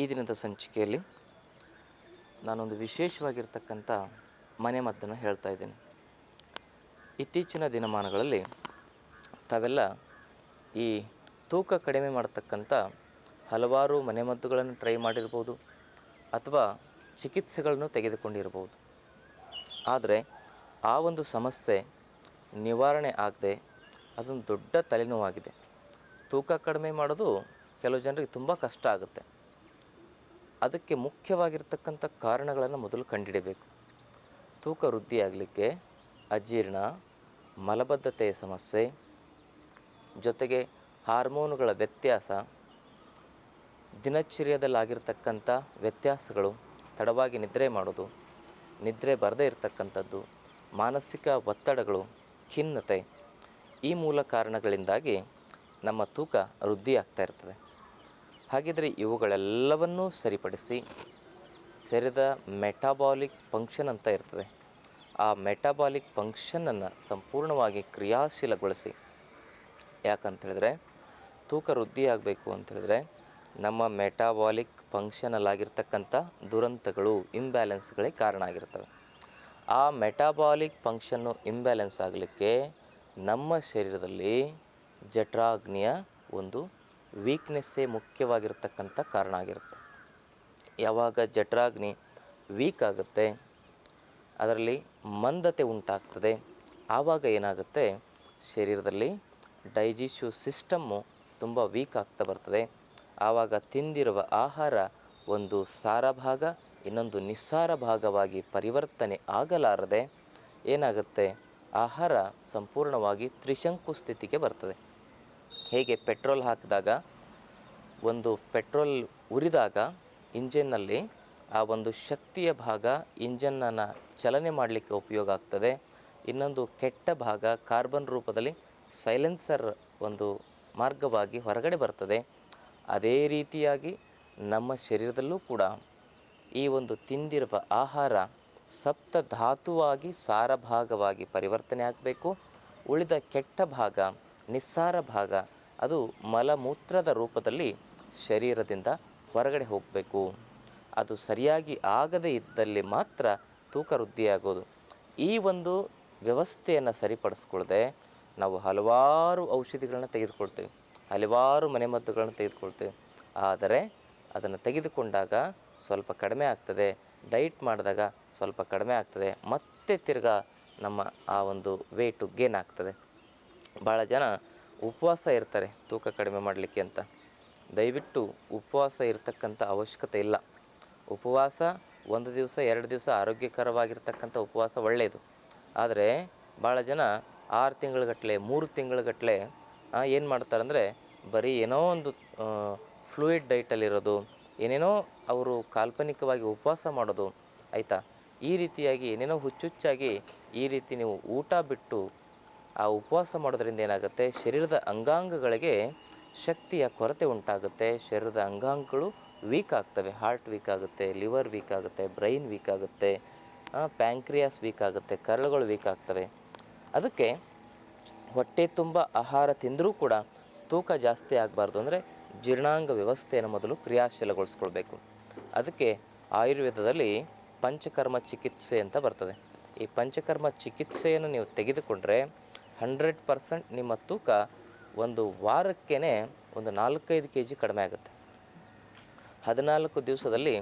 ಈ ದಿನದ ಸಂಚಿಕೆಯಲ್ಲಿ ನಾನೊಂದು ವಿಶೇಷವಾಗಿರ್ತಕ್ಕಂಥ ಮನೆಮದ್ದನ್ನು ಹೇಳ್ತಾ ಇದ್ದೀನಿ. ಇತ್ತೀಚಿನ ದಿನಮಾನಗಳಲ್ಲಿ ತಾವೆಲ್ಲ ಈ ತೂಕ ಕಡಿಮೆ ಮಾಡತಕ್ಕಂಥ ಹಲವಾರು ಮನೆಮದ್ದುಗಳನ್ನು ಟ್ರೈ ಮಾಡಿರ್ಬೋದು ಅಥವಾ ಚಿಕಿತ್ಸೆಗಳನ್ನು ತೆಗೆದುಕೊಂಡಿರ್ಬೋದು. ಆದರೆ ಆ ಒಂದು ಸಮಸ್ಯೆ ನಿವಾರಣೆ ಆಗದೆ ಅದೊಂದು ದೊಡ್ಡ ತಲೆನೋವಾಗಿದೆ. ತೂಕ ಕಡಿಮೆ ಮಾಡೋದು ಕೆಲವು ಜನರಿಗೆ ತುಂಬ ಕಷ್ಟ ಆಗುತ್ತೆ. ಅದಕ್ಕೆ ಮುಖ್ಯವಾಗಿರ್ತಕ್ಕಂಥ ಕಾರಣಗಳನ್ನು ಮೊದಲು ಕಂಡುಹಿಡಬೇಕು ತೂಕ ವೃದ್ಧಿಯಾಗಲಿಕ್ಕೆ ಅಜೀರ್ಣ, ಮಲಬದ್ಧತೆಯ ಸಮಸ್ಯೆ, ಜೊತೆಗೆ ಹಾರ್ಮೋನುಗಳ ವ್ಯತ್ಯಾಸ, ದಿನಚರ್ಯದಲ್ಲಾಗಿರ್ತಕ್ಕಂಥ ವ್ಯತ್ಯಾಸಗಳು, ತಡವಾಗಿ ನಿದ್ರೆ ಮಾಡೋದು, ನಿದ್ರೆ ಬರದೇ ಇರತಕ್ಕಂಥದ್ದು, ಮಾನಸಿಕ ಒತ್ತಡಗಳು, ಖಿನ್ನತೆ ಈ ಮೂಲ ಕಾರಣಗಳಿಂದಾಗಿ ನಮ್ಮ ತೂಕ ವೃದ್ಧಿಯಾಗ್ತಾ ಇರ್ತದೆ. ಹಾಗಿದ್ರೆ ಇವುಗಳೆಲ್ಲವನ್ನೂ ಸರಿಪಡಿಸಿ ಸೆರೆದ ಮೆಟಾಬಾಲಿಕ್ ಫಂಕ್ಷನ್ ಅಂತ ಇರ್ತದೆ. ಆ ಮೆಟಾಬಾಲಿಕ್ ಫಂಕ್ಷನನ್ನು ಸಂಪೂರ್ಣವಾಗಿ ಕ್ರಿಯಾಶೀಲಗೊಳಿಸಿ. ಯಾಕಂತೇಳಿದ್ರೆ ತೂಕ ವೃದ್ಧಿ ಆಗಬೇಕು ಅಂತ ಹೇಳಿದ್ರೆ ನಮ್ಮ ಮೆಟಾಬಾಲಿಕ್ ಫಂಕ್ಷನಲ್ಲಾಗಿರ್ತಕ್ಕಂಥ ದುರಂತಗಳು, ಇಂಬ್ಯಾಲೆನ್ಸ್ಗಳೇ ಕಾರಣ ಆಗಿರ್ತವೆ. ಆ ಮೆಟಾಬಾಲಿಕ್ ಫಂಕ್ಷನ್ನು ಇಂಬ್ಯಾಲೆನ್ಸ್ ಆಗಲಿಕ್ಕೆ ನಮ್ಮ ಶರೀರದಲ್ಲಿ ಜಠರಾಗ್ನಿಯ ಒಂದು ವೀಕ್ನೆಸ್ಸೇ ಮುಖ್ಯವಾಗಿರ್ತಕ್ಕಂಥ ಕಾರಣ ಆಗಿರುತ್ತೆ. ಯಾವಾಗ ಜಠರಾಗ್ನಿ ವೀಕ್ ಆಗುತ್ತೆ, ಅದರಲ್ಲಿ ಮಂದತೆ ಉಂಟಾಗ್ತದೆ, ಆವಾಗ ಏನಾಗುತ್ತೆ, ಶರೀರದಲ್ಲಿ ಡೈಜೆಸ್ಟಿವ್ ಸಿಸ್ಟಮ್ಮು ತುಂಬ ವೀಕ್ ಆಗ್ತಾ ಬರ್ತದೆ. ಆವಾಗ ತಿಂದಿರುವ ಆಹಾರ ಒಂದು ಸಾರ ಭಾಗ, ಇನ್ನೊಂದು ನಿಸ್ಸಾರ ಭಾಗವಾಗಿ ಪರಿವರ್ತನೆ ಆಗಲಾರದೆ ಏನಾಗುತ್ತೆ, ಆಹಾರ ಸಂಪೂರ್ಣವಾಗಿ ತ್ರಿಶಂಕು ಸ್ಥಿತಿಗೆ ಬರ್ತದೆ. ಹೇಗೆ ಪೆಟ್ರೋಲ್ ಹಾಕಿದಾಗ, ಒಂದು ಪೆಟ್ರೋಲ್ ಉರಿದಾಗ ಇಂಜಿನ್ನಲ್ಲಿ ಆ ಒಂದು ಶಕ್ತಿಯ ಭಾಗ ಇಂಜನ್ನನ್ನು ಚಲನೆ ಮಾಡಲಿಕ್ಕೆ ಉಪಯೋಗ ಆಗ್ತದೆ. ಇನ್ನೊಂದು ಕೆಟ್ಟ ಭಾಗ ಕಾರ್ಬನ್ ರೂಪದಲ್ಲಿ ಸೈಲೆನ್ಸರ್ ಒಂದು ಮಾರ್ಗವಾಗಿ ಹೊರಗಡೆ ಬರ್ತದೆ. ಅದೇ ರೀತಿಯಾಗಿ ನಮ್ಮ ಶರೀರದಲ್ಲೂ ಕೂಡ ಈ ಒಂದು ತಿಂದಿರುವ ಆಹಾರ ಸಪ್ತ ಧಾತುವಾಗಿ ಸಾರ ಭಾಗವಾಗಿ ಪರಿವರ್ತನೆ ಆಗಬೇಕು. ಉಳಿದ ಕೆಟ್ಟ ಭಾಗ, ನಿಸ್ಸಾರ ಭಾಗ ಅದು ಮಲಮೂತ್ರದ ರೂಪದಲ್ಲಿ ಶರೀರದಿಂದ ಹೊರಗಡೆ ಹೋಗಬೇಕು. ಅದು ಸರಿಯಾಗಿ ಆಗದೇ ಇದ್ದಲ್ಲಿ ಮಾತ್ರ ತೂಕ ವೃದ್ಧಿಯಾಗೋದು. ಈ ಒಂದು ವ್ಯವಸ್ಥೆಯನ್ನು ಸರಿಪಡಿಸ್ಕೊಳ್ಳದೆ ನಾವು ಹಲವಾರು ಔಷಧಿಗಳನ್ನ ತೆಗೆದುಕೊಳ್ತೇವೆ. ಹಲವಾರು ಮನೆಮದ್ದುಗಳನ್ನು ತೆಗೆದುಕೊಳ್ತೇವೆ. ಆದರೆ ಅದನ್ನು ತೆಗೆದುಕೊಂಡಾಗ ಸ್ವಲ್ಪ ಕಡಿಮೆ ಆಗ್ತದೆ. ಡೈಟ್ ಮಾಡಿದಾಗ ಸ್ವಲ್ಪ ಕಡಿಮೆ ಆಗ್ತದೆ. ಮತ್ತೆ ತಿರ್ಗಾ ನಮ್ಮ ಆ ಒಂದು ವೇಟು ಗೇನ್ ಆಗ್ತದೆ. ಭಾಳ ಜನ ಉಪವಾಸ ಇರ್ತಾರೆ, ತೂಕ ಕಡಿಮೆ ಮಾಡಲಿಕ್ಕೆ ಅಂತ. ದಯವಿಟ್ಟು ಉಪವಾಸ ಇರತಕ್ಕಂಥ ಅವಶ್ಯಕತೆ ಇಲ್ಲ. ಉಪವಾಸ ಒಂದು ದಿವಸ, ಎರಡು ದಿವಸ ಆರೋಗ್ಯಕರವಾಗಿರ್ತಕ್ಕಂಥ ಉಪವಾಸ ಒಳ್ಳೆಯದು ಆದರೆ ಭಾಳ ಜನ ಆರು ತಿಂಗಳುಗಟ್ಟಲೆ ಮೂರು ತಿಂಗಳುಗಟ್ಟಲೆ ಏನು ಮಾಡ್ತಾರಂದರೆ ಬರೀ ಏನೋ ಒಂದು ಫ್ಲೂಯಿಡ್ ಡೈಟಲ್ಲಿರೋದು ಏನೇನೋ ಅವರು ಕಾಲ್ಪನಿಕವಾಗಿ ಉಪವಾಸ ಮಾಡೋದು, ಆಯಿತಾ? ಈ ರೀತಿಯಾಗಿ, ಏನೇನೋ ಹುಚ್ಚುಚ್ಚಾಗಿ ಈ ರೀತಿ ನೀವು ಊಟ ಬಿಟ್ಟು ಆ ಉಪವಾಸ ಮಾಡೋದ್ರಿಂದ ಏನಾಗುತ್ತೆ? ಶರೀರದ ಅಂಗಾಂಗಗಳಿಗೆ ಶಕ್ತಿಯ ಕೊರತೆ ಉಂಟಾಗುತ್ತೆ. ಶರೀರದ ಅಂಗಾಂಗಗಳು ವೀಕ್ ಆಗ್ತವೆ. ಹಾರ್ಟ್ ವೀಕ್ ಆಗುತ್ತೆ ಲಿವರ್ ವೀಕ್ ಆಗುತ್ತೆ ಬ್ರೈನ್ ವೀಕ್ ಆಗುತ್ತೆ ಪ್ಯಾಂಕ್ರಿಯಾಸ್ ವೀಕ್ ಆಗುತ್ತೆ, ಕರಳುಗಳು ವೀಕ್ ಆಗ್ತವೆ. ಅದಕ್ಕೆ ಹೊಟ್ಟೆ ತುಂಬ ಆಹಾರ ತಿಂದರೂ ಕೂಡ ತೂಕ ಜಾಸ್ತಿ ಆಗಬಾರ್ದು. ಅಂದರೆ ಜೀರ್ಣಾಂಗ ವ್ಯವಸ್ಥೆಯನ್ನು ಮೊದಲು ಕ್ರಿಯಾಶೀಲಗೊಳಿಸ್ಕೊಳ್ಬೇಕು. ಅದಕ್ಕೆ ಆಯುರ್ವೇದದಲ್ಲಿ ಪಂಚಕರ್ಮ ಚಿಕಿತ್ಸೆ ಅಂತ ಬರ್ತದೆ. ಈ ಪಂಚಕರ್ಮ ಚಿಕಿತ್ಸೆಯನ್ನು ನೀವು ತೆಗೆದುಕೊಂಡ್ರೆ ಹಂಡ್ರೆಡ್ ಪರ್ಸೆಂಟ್ ನಿಮ್ಮ ತೂಕ ಒಂದು ವಾರಕ್ಕೇ ಒಂದು ನಾಲ್ಕೈದು ಕೆ ಜಿ ಕಡಿಮೆ ಆಗುತ್ತೆ. ಹದಿನಾಲ್ಕು ದಿವಸದಲ್ಲಿ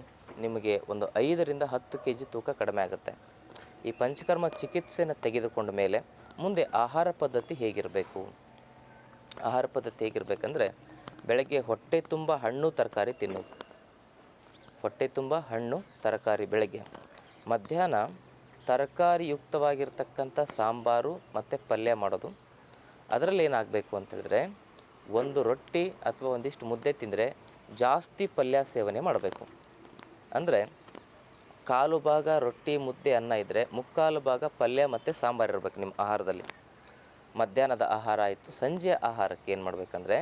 ನಿಮಗೆ ಒಂದು ಐದರಿಂದ ಹತ್ತು ಕೆ ಜಿ ತೂಕ ಕಡಿಮೆ ಆಗುತ್ತೆ. ಈ ಪಂಚಕರ್ಮ ಚಿಕಿತ್ಸೆಯನ್ನು ತೆಗೆದುಕೊಂಡ ಮೇಲೆ ಮುಂದೆ ಆಹಾರ ಪದ್ಧತಿ ಹೇಗಿರಬೇಕು? ಆಹಾರ ಪದ್ಧತಿ ಹೇಗಿರಬೇಕಂದ್ರೆ ಬೆಳಗ್ಗೆ ಹೊಟ್ಟೆ ತುಂಬ ಹಣ್ಣು, ತರಕಾರಿ ತಿನ್ನೋದು ಹೊಟ್ಟೆ ತುಂಬ ಹಣ್ಣು, ತರಕಾರಿ ಬೆಳಗ್ಗೆ. ಮಧ್ಯಾಹ್ನ ತರಕಾರಿಯುಕ್ತವಾಗಿರ್ತಕ್ಕಂಥ ಸಾಂಬಾರು ಮತ್ತು ಪಲ್ಯ ಮಾಡೋದು. ಅದರಲ್ಲಿ ಏನಾಗಬೇಕು ಅಂತ ಹೇಳಿದ್ರೆ ಒಂದು ರೊಟ್ಟಿ ಅಥವಾ ಒಂದಿಷ್ಟು ಮುದ್ದೆ ತಿಂದರೆ ಜಾಸ್ತಿ ಪಲ್ಯ ಸೇವನೆ ಮಾಡಬೇಕು. ಅಂದರೆ ಕಾಲು ಭಾಗ ರೊಟ್ಟಿ, ಮುದ್ದೆ, ಅನ್ನ ಇದ್ದರೆ ಮುಕ್ಕಾಲು ಭಾಗ ಪಲ್ಯ ಮತ್ತು ಸಾಂಬಾರು ಇರಬೇಕು ನಿಮ್ಮ ಆಹಾರದಲ್ಲಿ. ಮಧ್ಯಾಹ್ನದ ಆಹಾರ ಆಯಿತು, ಸಂಜೆಯ ಆಹಾರಕ್ಕೆ ಏನು ಮಾಡಬೇಕಂದ್ರೆ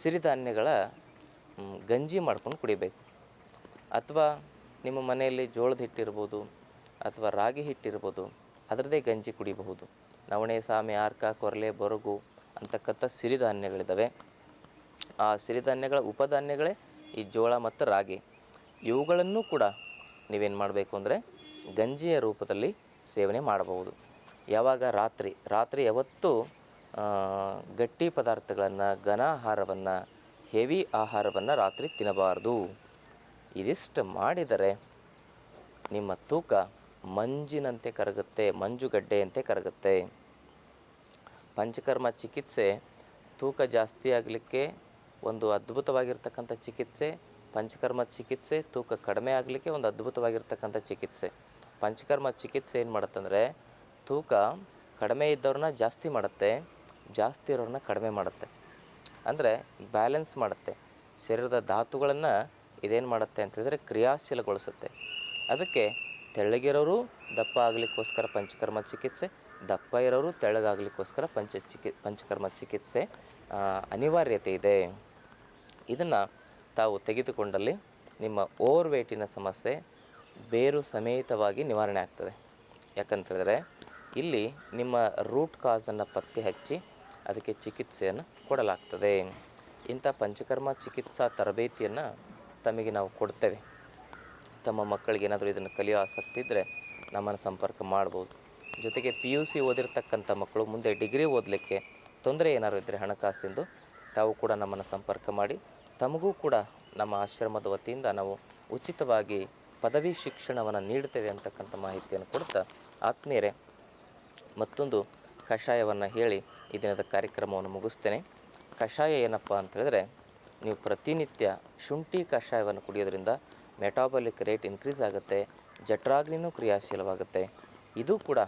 ಸಿರಿಧಾನ್ಯಗಳ ಗಂಜಿ ಮಾಡ್ಕೊಂಡು ಕುಡಿಬೇಕು. ಅಥವಾ ನಿಮ್ಮ ಮನೆಯಲ್ಲಿ ಜೋಳದ ಹಿಟ್ಟಿರ್ಬೋದು ಅಥವಾ ರಾಗಿ ಹಿಟ್ಟಿರ್ಬೋದು ಅದರದ್ದೇ ಗಂಜಿ ಕುಡಿಬಹುದು. ನವಣೆ, ಸಾಮೆ, ಆರ್ಕ, ಕೊರಲೆ, ಬೊರಗು ಅಂತಕ್ಕಂಥ ಸಿರಿಧಾನ್ಯಗಳಿದ್ದಾವೆ ಆ ಸಿರಿಧಾನ್ಯಗಳ ಉಪಧಾನ್ಯಗಳೇ ಈ ಜೋಳ ಮತ್ತು ರಾಗಿ. ಇವುಗಳನ್ನು ಕೂಡ ನೀವೇನು ಮಾಡಬೇಕು ಅಂದರೆ ಗಂಜಿಯ ರೂಪದಲ್ಲಿ ಸೇವನೆ ಮಾಡಬಹುದು. ಯಾವಾಗ? ರಾತ್ರಿ. ರಾತ್ರಿ ಯಾವತ್ತೂ ಗಟ್ಟಿ ಪದಾರ್ಥಗಳನ್ನು, ಘನ ಆಹಾರವನ್ನು, ಹೆವಿ ಆಹಾರವನ್ನು ರಾತ್ರಿ ತಿನ್ನಬಾರ್ದು. ಇದಿಷ್ಟು ಮಾಡಿದರೆ ನಿಮ್ಮ ತೂಕ ಮಂಜಿನಂತೆ ಕರಗುತ್ತೆ, ಮಂಜುಗಡ್ಡೆಯಂತೆ ಕರಗುತ್ತೆ. ಪಂಚಕರ್ಮ ಚಿಕಿತ್ಸೆ ತೂಕ ಜಾಸ್ತಿ ಆಗಲಿಕ್ಕೆ ಒಂದು ಅದ್ಭುತವಾಗಿರ್ತಕ್ಕಂಥ ಚಿಕಿತ್ಸೆ, ಪಂಚಕರ್ಮ ಚಿಕಿತ್ಸೆ ತೂಕ ಕಡಿಮೆ ಆಗಲಿಕ್ಕೆ ಒಂದು ಅದ್ಭುತವಾಗಿರ್ತಕ್ಕಂಥ ಚಿಕಿತ್ಸೆ. ಪಂಚಕರ್ಮ ಚಿಕಿತ್ಸೆ ಏನು ಮಾಡುತ್ತಂದರೆ, ತೂಕ ಕಡಿಮೆ ಇದ್ದವ್ರನ್ನ ಜಾಸ್ತಿ ಮಾಡುತ್ತೆ, ಜಾಸ್ತಿ ಇರೋರನ್ನ ಕಡಿಮೆ ಮಾಡುತ್ತೆ. ಅಂದರೆ ಬ್ಯಾಲೆನ್ಸ್ ಮಾಡುತ್ತೆ. ಶರೀರದ ಧಾತುಗಳನ್ನು ಇದೇನು ಮಾಡುತ್ತೆ ಅಂತ ಹೇಳಿದ್ರೆ ಕ್ರಿಯಾಶೀಲಗೊಳಿಸುತ್ತೆ. ಅದಕ್ಕೆ ತೆಳ್ಳಗಿರೋರು ದಪ್ಪ ಆಗಲಿಕ್ಕೋಸ್ಕರ ಪಂಚಕರ್ಮ ಚಿಕಿತ್ಸೆ, ದಪ್ಪ ಇರೋರು ತೆಳ್ಳಗಾಗಲಿಕ್ಕೋಸ್ಕರ ಪಂಚ ಚಿಕಿ, ಪಂಚಕರ್ಮ ಚಿಕಿತ್ಸೆ ಅನಿವಾರ್ಯತೆ ಇದೆ. ಇದನ್ನು ತಾವು ತೆಗೆದುಕೊಂಡಲ್ಲಿ ನಿಮ್ಮ ಓವರ್ ವೇಟಿನ ಸಮಸ್ಯೆ ಬೇರು ಸಮೇತವಾಗಿ ನಿವಾರಣೆ ಆಗ್ತದೆ. ಯಾಕಂತ ಹೇಳಿದ್ರೆ ಇಲ್ಲಿ ನಿಮ್ಮ ರೂಟ್ ಕಾಸನ್ನು ಪತ್ತೆ ಹಚ್ಚಿ ಅದಕ್ಕೆ ಚಿಕಿತ್ಸೆಯನ್ನು ಕೊಡಲಾಗ್ತದೆ. ಇಂಥ ಪಂಚಕರ್ಮ ಚಿಕಿತ್ಸಾ ತರಬೇತಿಯನ್ನು ತಮಗೆ ನಾವು ಕೊಡ್ತೇವೆ. ತಮ್ಮ ಮಕ್ಕಳಿಗೆ ಏನಾದರೂ ಇದನ್ನು ಕಲಿಯೋ ಆಸಕ್ತಿ ಇದ್ದರೆ ನಮ್ಮನ್ನು ಸಂಪರ್ಕ ಮಾಡ್ಬೋದು. ಜೊತೆಗೆ ಪಿ ಯು ಸಿ ಓದಿರ್ತಕ್ಕಂಥ ಮಕ್ಕಳು ಮುಂದೆ ಡಿಗ್ರಿ ಓದಲಿಕ್ಕೆ ತೊಂದರೆ ಏನಾದ್ರು ಇದ್ದರೆ ಹಣಕಾಸಿಂದು ತಾವು ಕೂಡ ನಮ್ಮನ್ನು ಸಂಪರ್ಕ ಮಾಡಿ, ತಮಗೂ ಕೂಡ ನಮ್ಮ ಆಶ್ರಮದ ವತಿಯಿಂದ ನಾವು ಉಚಿತವಾಗಿ ಪದವಿ ಶಿಕ್ಷಣವನ್ನು ನೀಡ್ತೇವೆ ಅಂತಕ್ಕಂಥ ಮಾಹಿತಿಯನ್ನು ಕೊಡ್ತಾ ಆತ್ಮೀಯರೇ, ಮತ್ತೊಂದು ಕಷಾಯವನ್ನು ಹೇಳಿ ಈ ದಿನದ ಕಾರ್ಯಕ್ರಮವನ್ನು ಮುಗಿಸ್ತೇನೆ. ಕಷಾಯ ಏನಪ್ಪ ಅಂತ ಹೇಳಿದ್ರೆ, ನೀವು ಪ್ರತಿನಿತ್ಯ ಶುಂಠಿ ಕಷಾಯವನ್ನು ಕುಡಿಯೋದ್ರಿಂದ ಮೆಟಾಬಲಿಕ್ ರೇಟ್ ಇನ್ಕ್ರೀಸ್ ಆಗುತ್ತೆ ಜಟ್ರಾಗ್ನಿನೂ ಕ್ರಿಯಾಶೀಲವಾಗುತ್ತೆ. ಇದು ಕೂಡ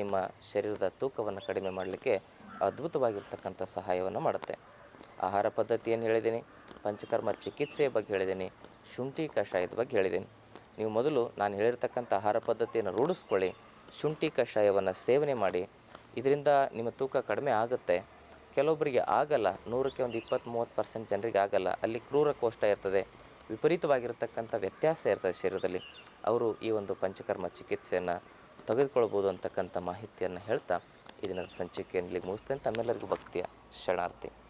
ನಿಮ್ಮ ಶರೀರದ ತೂಕವನ್ನು ಕಡಿಮೆ ಮಾಡಲಿಕ್ಕೆ ಅದ್ಭುತವಾಗಿರ್ತಕ್ಕಂಥ ಸಹಾಯವನ್ನು ಮಾಡುತ್ತೆ. ಆಹಾರ ಪದ್ಧತಿಯನ್ನು ಹೇಳಿದ್ದೀನಿ ಪಂಚಕರ್ಮ ಚಿಕಿತ್ಸೆಯ ಬಗ್ಗೆ ಹೇಳಿದ್ದೀನಿ ಶುಂಠಿ ಕಷಾಯದ ಬಗ್ಗೆ ಹೇಳಿದ್ದೀನಿ ನೀವು ಮೊದಲು ನಾನು ಹೇಳಿರ್ತಕ್ಕಂಥ ಆಹಾರ ಪದ್ಧತಿಯನ್ನು ರೂಢಿಸ್ಕೊಳ್ಳಿ, ಶುಂಠಿ ಕಷಾಯವನ್ನು ಸೇವನೆ ಮಾಡಿ, ಇದರಿಂದ ನಿಮ್ಮ ತೂಕ ಕಡಿಮೆ ಆಗುತ್ತೆ. ಕೆಲವೊಬ್ಬರಿಗೆ ಆಗಲ್ಲ, ನೂರಕ್ಕೆ ಒಂದು ಇಪ್ಪತ್ತು ಮೂವತ್ತು ಪರ್ಸೆಂಟ್ ಜನರಿಗೆ ಆಗಲ್ಲ, ಅಲ್ಲಿ ಕ್ರೂರ ಕೋಷ್ಟ ಇರ್ತದೆ. ವಿಪರೀತವಾಗಿರ್ತಕ್ಕಂಥ ವ್ಯತ್ಯಾಸ ಇರ್ತದೆ ಶರೀರದಲ್ಲಿ. ಅವರು ಈ ಒಂದು ಪಂಚಕರ್ಮ ಚಿಕಿತ್ಸೆಯನ್ನು ತೆಗೆದುಕೊಳ್ಬೋದು ಅಂತಕ್ಕಂಥ ಮಾಹಿತಿಯನ್ನು ಹೇಳ್ತಾ ಇದನ್ನ ಸಂಚಿಕೆಯಲ್ಲಿ ಮುಗಿಸ್ತೇನೆ. ತಮ್ಮೆಲ್ಲರಿಗೂ ಭಕ್ತಿಯ ಶರಣಾರ್ಥಿ